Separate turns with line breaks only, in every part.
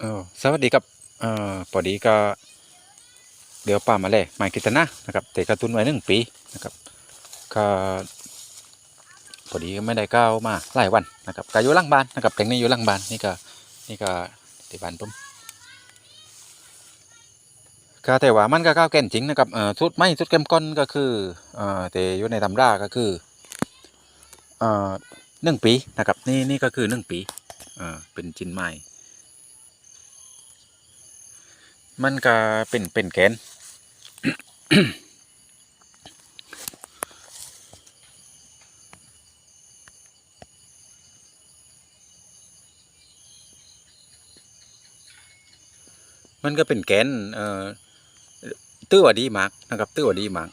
เออสวัสดีครับเอ่อพอดีก็ เดี๋ยวป่ามาแล่ไม้กิตนะนะครับแต่การะตุนไว้หนึ่งปีนะครับก็พอดีก็ไม่ได้ก้าวมาหลายวันนะครับก็อยู่หลังบ้านนะครับแปลงนี้อยู่หลังบ้านนี่ก็นี่ก็ที่บ้านผมก็แต่ว่ามันก็ก้าวแก่นจริงนะครับเอ่อสุดไม่สุดเข้มข้นก็คือเอ่อแต่อยู่ในตำราก็คือเอ่อหนึ่งปีนะครับนี่นี่ก็คือหนึ่งปีเอ่อเป็นจินไม้ มันก็เป็นเป็นแกนมันก็เป็นแกนเอ่อตื้อว่าดีมากนะครับ ตื้อว่าดีมาก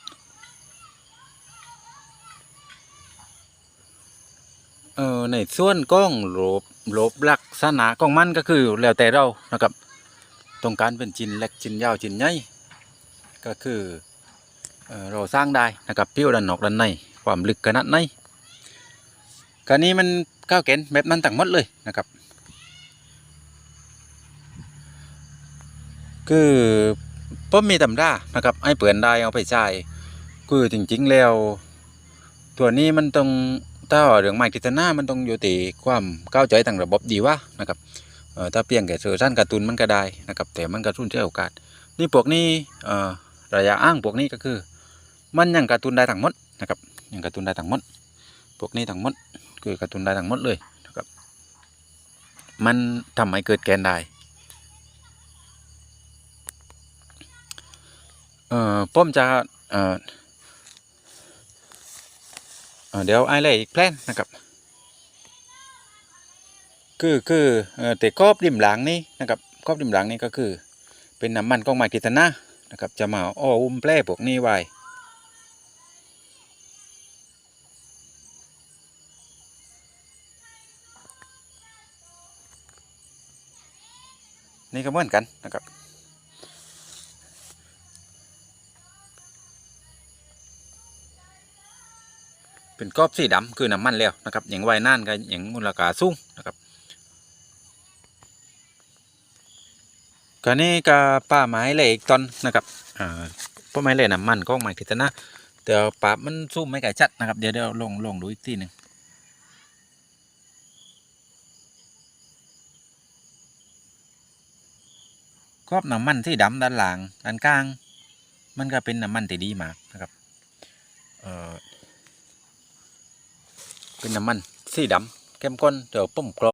เอ่อในส่วนกล้องโลบโลบลักษณะของมันก็คือแล้วแต่เรานะครับ ต้องการเป็นจินเล็กจินยาวจินใหญ่ก็คือเอเราสร้างได้นะครับผิวด้านนอกด้านในความลึกขนาดไหนการนี้มันก้าวเกณฑ์แบบนั้นต่างหมดเลยนะครับ คือผมมีตำรานะครับให้เปื่อนได้เอาไปใช้คือจริงๆแล้ว ตัวนี้มันต้องถ้าเรื่องไม้กิตนามันต้องอยู่ที่ความเข้าใจทางระบบดีว่านะครับ ถ้าเปลี่ยนแก่เซอร์สั้นการ์ตูนมันก็ได้นะครับแต่มันก็รุ่นเสียโอกาส นี่พวกนี้ระยะอ้างพวกนี้ก็คือ มันยังการ์ตูนได้ทั้งหมดนะครับยังการ์ตูนได้ทั้งหมดพวกนี้ทั้งหมดคือการ์ตูนได้ทั้งหมดเลยนะครับมันทำให้เกิดแกนได้เอ่อผมจะเอ่อเอ่อเดี๋ยวไอ้เลยอีกแพลนนะครับ คือคือเอ่อแต่ครอบริมหลังนี่นะครับครอบริมหลังนี่ก็คือ เป็นน้ำมันของไม้กิตนานะครับ จะมาอ้ออุ้มแปร่พวกนี้ไว้นี่ก็เหมือนกันนะครับ เป็นกรอบสีดำคือน้ำมันแล้วนะครับอย่างไว้นั่นก็อย่างมูลค่าสูงนะครับ ก็นี่ก็ป้าไม้เหล็กตอนนะครับอ่าป้าไม้เหล็กน้ำมันก็ไม้กิตนะเดี๋ยวปราบมันสู้ไม่ไก่ชัดนะครับเดี๋ยวเดี๋ยวลงลงดูอีกทีหนึ่งครอบน้ำมันที่ดำด้านหลังด้านกลาง มันก็เป็นน้ำมันที่ดีมากนะครับเออเป็นน้ำมันสีดำเข้มข้นเดี๋ยวปุ่มกรอบ